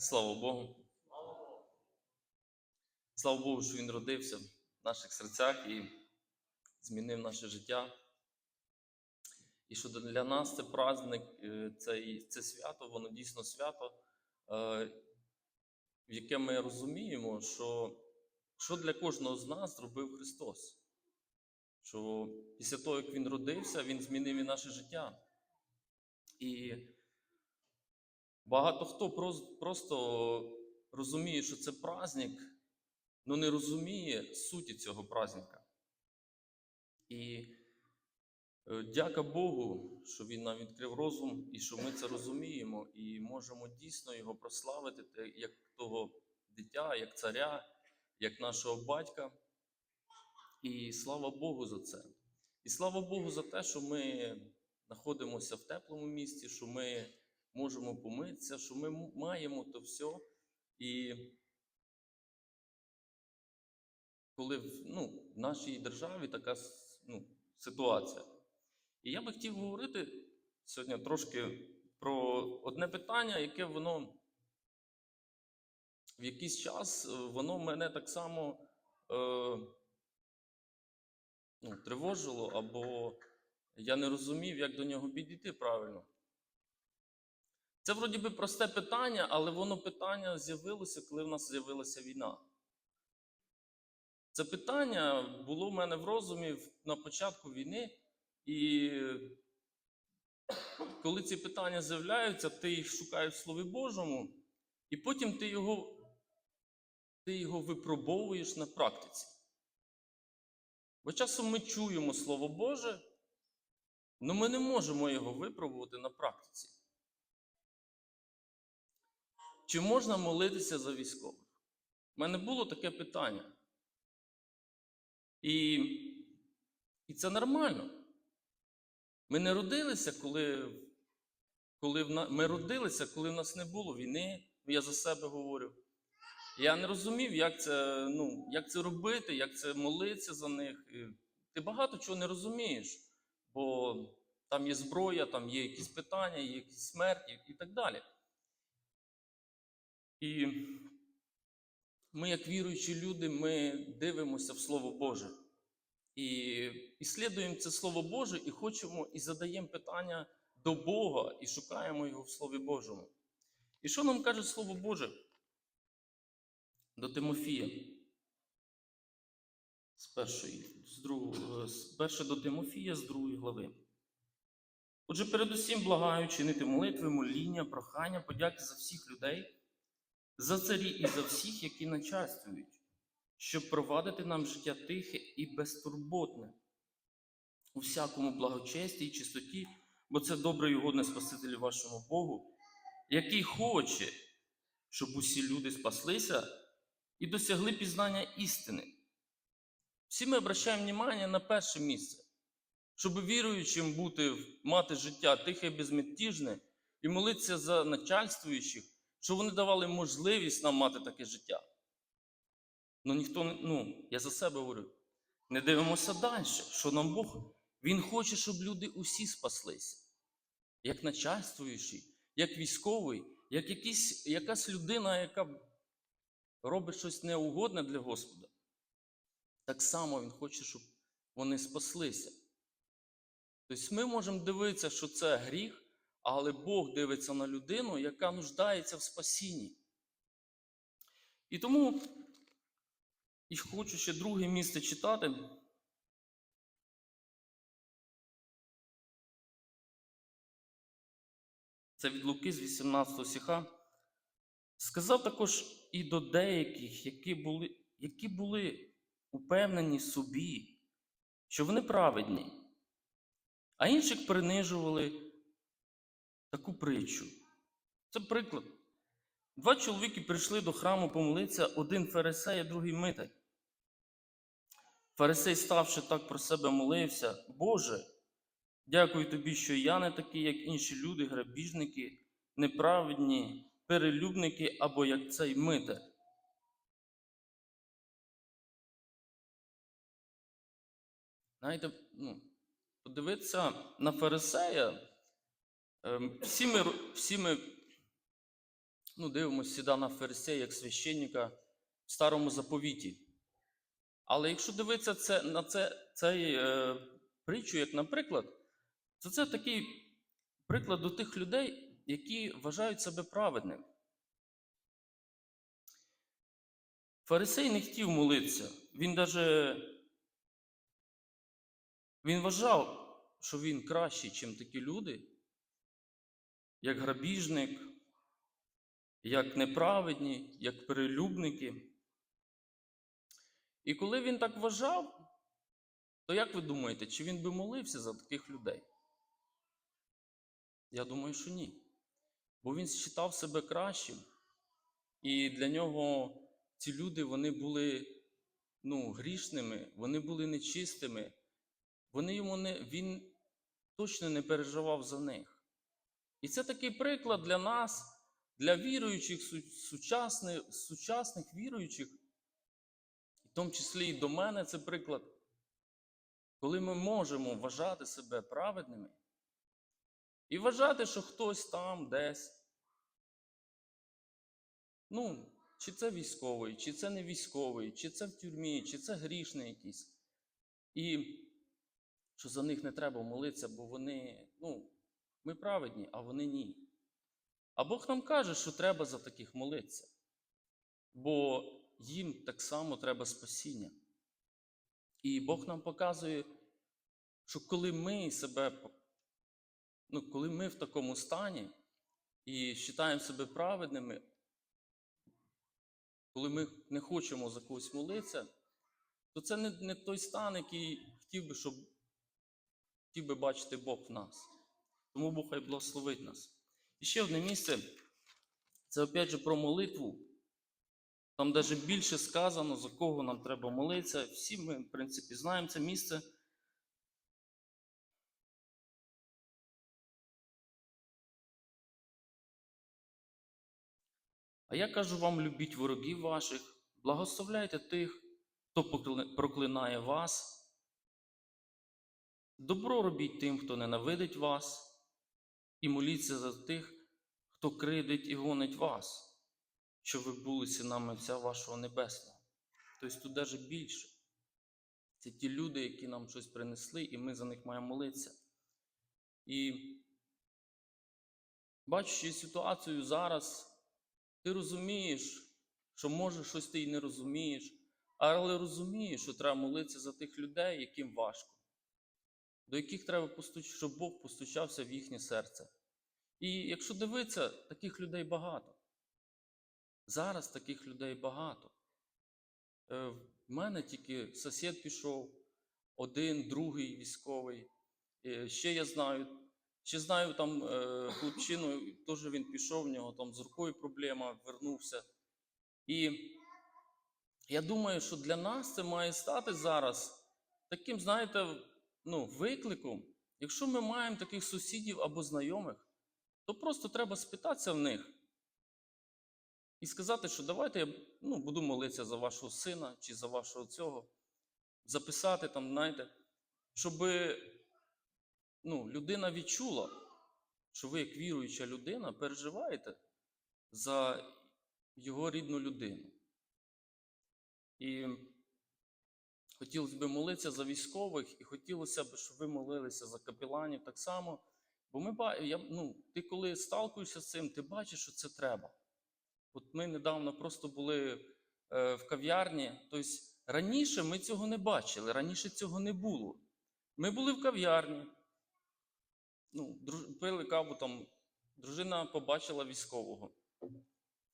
Слава Богу. Слава Богу, що Він родився в наших серцях і змінив наше життя. І що для нас це праздник, е, це, це свято, воно дійсно свято, е, в яке ми розуміємо, що, що для кожного з нас зробив Христос. Що після того, як Він родився, Він змінив і наше життя. І Багато хто просто розуміє, що це праздник, але не розуміє суті цього праздника. І е, дяка Богу, що Він нам відкрив розум і що ми це розуміємо, і можемо дійсно його прославити як того дитя, як царя, як нашого батька. І слава Богу за це. І слава Богу за те, що ми знаходимося в теплому місті, що ми можемо помитися, що ми маємо то все. І коли ну, в нашій державі така ну, ситуація. І я би хотів говорити сьогодні трошки про одне питання, яке воно в якийсь час е, воно мене так само е, ну, тривожило, або я не розумів, як до нього підійти правильно. Це вроді би просте питання, але воно питання з'явилося, коли в нас з'явилася війна. Це питання було в мене в розумі на початку війни, і коли ці питання з'являються, ти їх шукаєш в Слові Божому, і потім ти його, ти його випробовуєш на практиці. Бо часом ми чуємо Слово Боже, але ми не можемо його випробувати на практиці. Чи можна молитися за військових? У мене було таке питання. І, і це нормально. Ми не родилися, коли, коли в на... ми родилися, коли в нас не було війни. Я за себе говорю. Я не розумів, як це, ну, як це робити, як це молитися за них. Ти багато чого не розумієш, бо там є зброя, там є якісь питання, є якісь смерті і так далі. І ми, як віруючі люди, ми дивимося в Слово Боже. І іслідуємо це Слово Боже, і хочемо і задаємо питання до Бога, і шукаємо його в Слові Божому. І що нам каже Слово Боже до Тимофія? З першої, з другої, з перше до Тимофія, з другої глави. Отже, передусім благаю чинити молитви, моління, прохання, подяки за всіх людей, за царі і за всіх, які начальствують, щоб провадити нам життя тихе і безтурботне, у всякому благочесті і чистоті, бо це добре і угодне Спасителю вашому Богу, який хоче, щоб усі люди спаслися і досягли пізнання істини. Всі ми обращаємо внимання на перше місце, щоб віруючим бути, мати життя тихе і безмятіжне і молитися за начальствуючих, щоб вони давали можливість нам мати таке життя. Ну ніхто не, ну, я за себе говорю, не дивимося далі, що нам Бог, Він хоче, щоб люди усі спаслися. Як начальствуючий, як військовий, як якийсь, якась людина, яка робить щось неугодне для Господа. Так само Він хоче, щоб вони спаслися. Тобто ми можемо дивитися, що це гріх, але Бог дивиться на людину, яка нуждається в спасінні. І тому і хочу ще друге місце читати. Це від Луки з 18 стиха. Сказав також і до деяких, які були, які були упевнені собі, що вони праведні, а інших принижували таку притчу. Це приклад. Два чоловіки прийшли до храму помолитися, один фарисей, а другий митар. Фарисей, ставши так про себе, молився, Боже, дякую тобі, що я не такий, як інші люди, грабіжники, неправедні, перелюбники або як цей митар. Знаєте, ну, подивитися на фарисея, всі ми, всі ми ну, дивимося сюди на фарисея як священника в старому заповіті. Але якщо дивитися це, на це, цей е, притчу, як наприклад, то це такий приклад до тих людей, які вважають себе праведними. Фарисей не хотів молитися. Він даже він вважав, що він кращий, ніж такі люди, як грабіжник, як неправедні, як перелюбники. І коли він так вважав, то як ви думаєте, чи він би молився за таких людей? Я думаю, що ні. Бо він вважав себе кращим, і для нього ці люди вони були ну, грішними, вони були нечистими. Вони йому не, він точно не переживав за них. І це такий приклад для нас, для віруючих, сучасних, сучасних віруючих, в тому числі і до мене це приклад, коли ми можемо вважати себе праведними і вважати, що хтось там десь. Ну, чи це військовий, чи це не військовий, чи це в тюрмі, чи це грішний якийсь. І що за них не треба молитися, бо вони, ну, ми праведні, а вони ні. А Бог нам каже, що треба за таких молитися, бо їм так само треба спасіння. І Бог нам показує, що коли ми себе, ну, коли ми в такому стані і вважаємо себе праведними, коли ми не хочемо за когось молитися, то це не, не той стан, який хотів би, щоб хотів би бачити Бог в нас. Тому Бог хай благословить нас. І ще одне місце це опять же про молитву. Там навіть більше сказано, за кого нам треба молитися. Всі ми, в принципі, знаємо це місце. А я кажу вам: любіть ворогів ваших, благословляйте тих, хто проклинає вас. Добро робіть тим, хто ненавидить вас, і моліться за тих, хто кридить і гонить вас, щоб ви були синами Отця вашого Небесного. Тобто тут навіть більше. Це ті люди, які нам щось принесли, і ми за них маємо молитися. І бачачи ситуацію зараз, ти розумієш, що може щось ти і не розумієш, але розумієш, що треба молитися за тих людей, яким важко, до яких треба постуч... щоб Бог постучався в їхнє серце. І якщо дивитися, таких людей багато. Зараз таких людей багато. Е, В мене тільки сусід пішов, один, другий військовий. Е, Ще я знаю, ще знаю там е, хлопчину, теж він пішов, в нього там з рукою проблема, вернувся. І я думаю, що для нас це має стати зараз таким, знаєте, ну, викликом. Якщо ми маємо таких сусідів або знайомих, то просто треба спитатися в них і сказати, що давайте я ну, буду молитися за вашого сина чи за вашого цього, записати там, знаєте, щоб ну, людина відчула, що ви, як віруюча людина, переживаєте за його рідну людину. І хотілося б молитися за військових, і хотілося б, щоб ви молилися за капеланів так само. Бо ми я, ну, ти коли сталкуєшся з цим, ти бачиш, що це треба. От ми недавно просто були е, в кав'ярні. Тобто раніше ми цього не бачили, раніше цього не було. Ми були в кав'ярні, ну, друж- пили каву там, дружина побачила військового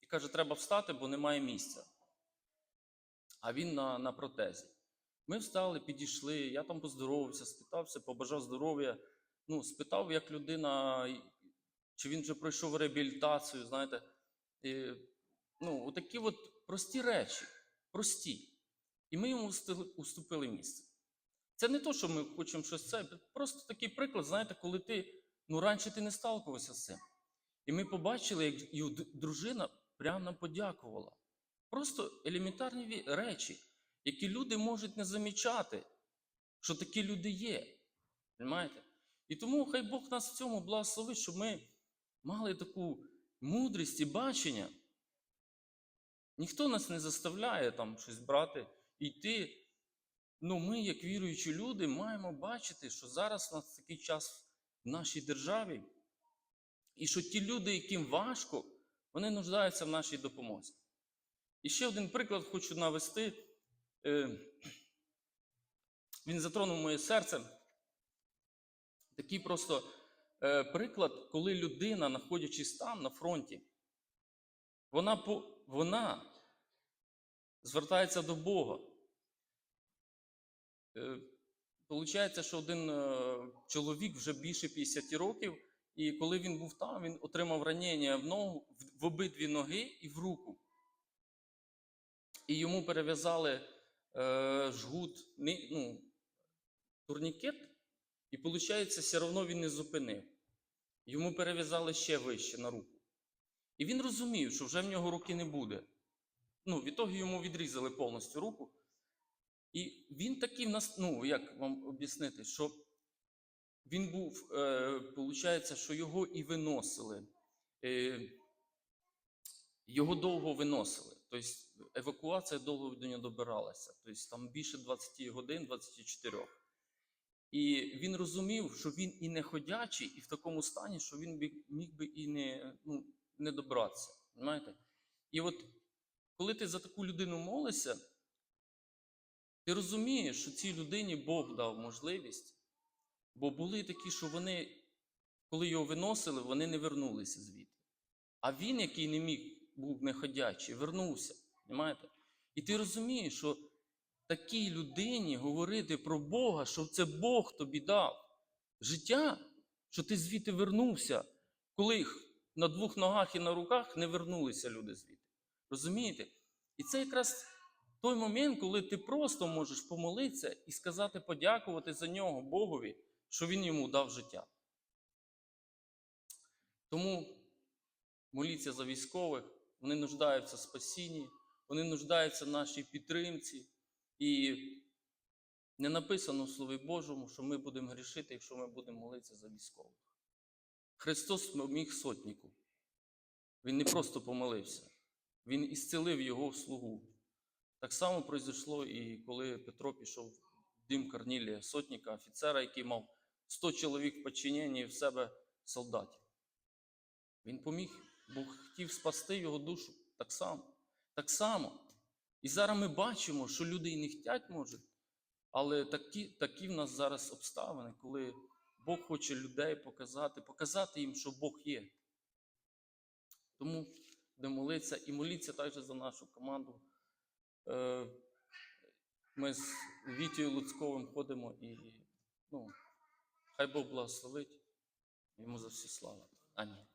і каже, треба встати, бо немає місця. А він на, на протезі. Ми встали, підійшли, я там поздоровався, спитався, побажав здоров'я. Ну, спитав, як людина, чи він вже пройшов реабілітацію, знаєте. І, ну, отакі от прості речі, прості. І ми йому уступили місце. Це не то, що ми хочемо щось це, просто такий приклад, знаєте, коли ти, ну раніше ти не сталкувався з цим. І ми побачили, як його дружина прямо нам подякувала. Просто елементарні речі, які люди можуть не замічати, що такі люди є. Понимаєте? І тому хай Бог нас в цьому благословить, щоб ми мали таку мудрість і бачення. Ніхто нас не заставляє там щось брати і йти. Ну, ми, як віруючі люди, маємо бачити, що зараз у нас такий час в нашій державі, і що ті люди, яким важко, вони нуждаються в нашій допомозі. І ще один приклад хочу навести. Е, Він затронув моє серце. Такий просто е, приклад, коли людина, знаходячись там на фронті, вона, вона звертається до Бога. Е, Получається, що один чоловік вже більше 50 років, і коли він був там, він отримав ранення в ногу, в обидві ноги і в руку. І йому перев'язали е, жгут, ну, турнікет, і виходить, все одно він не зупинив. Йому перев'язали ще вище на руку. І він розумів, що вже в нього руки не буде. Ну, відтоді йому відрізали повністю руку. І він такий нас, ну як вам об'яснити, що він був, е, виходить, що його і виносили. Е, його довго виносили. Тобто евакуація довго до нього добиралася. Тобто там більше 20 годин, 24. І він розумів, що він і не ходячий, і в такому стані, що він міг би і не, ну, не добратися. Знаєте? І от коли ти за таку людину молишся, ти розумієш, що цій людині Бог дав можливість, бо були такі, що вони, коли його виносили, вони не вернулися звідти. А він, який не міг, був неходячий, вернувся. Понимаєте? І ти розумієш, що такій людині говорити про Бога, що це Бог тобі дав життя, що ти звідти вернувся, коли на двох ногах і на руках не вернулися люди звідти. Розумієте? І це якраз той момент, коли ти просто можеш помолитися і сказати, подякувати за нього Богові, що Він йому дав життя. Тому моліться за військових, вони нуждаються в спасінні, вони нуждаються в нашій підтримці. І не написано в Слові Божому, що ми будемо грішити, якщо ми будемо молитися за військових. Христос поміг сотнику. Він не просто помолився, Він ісцелив його слугу. Так само пройшло і коли Петро пішов в дім Корнілія, сотника, офіцера, який мав 100 чоловік в подчиненні в себе солдатів. Він поміг, бо хотів спасти його душу так само. Так само. І зараз ми бачимо, що люди і не хотять, може, але такі, такі в нас зараз обставини, коли Бог хоче людей показати, показати їм, що Бог є. Тому будемо молитися і моліться також за нашу команду. Е, Ми з Вітєю Луцьковим ходимо і ну, хай Бог благословить йому за всі слава. Амінь.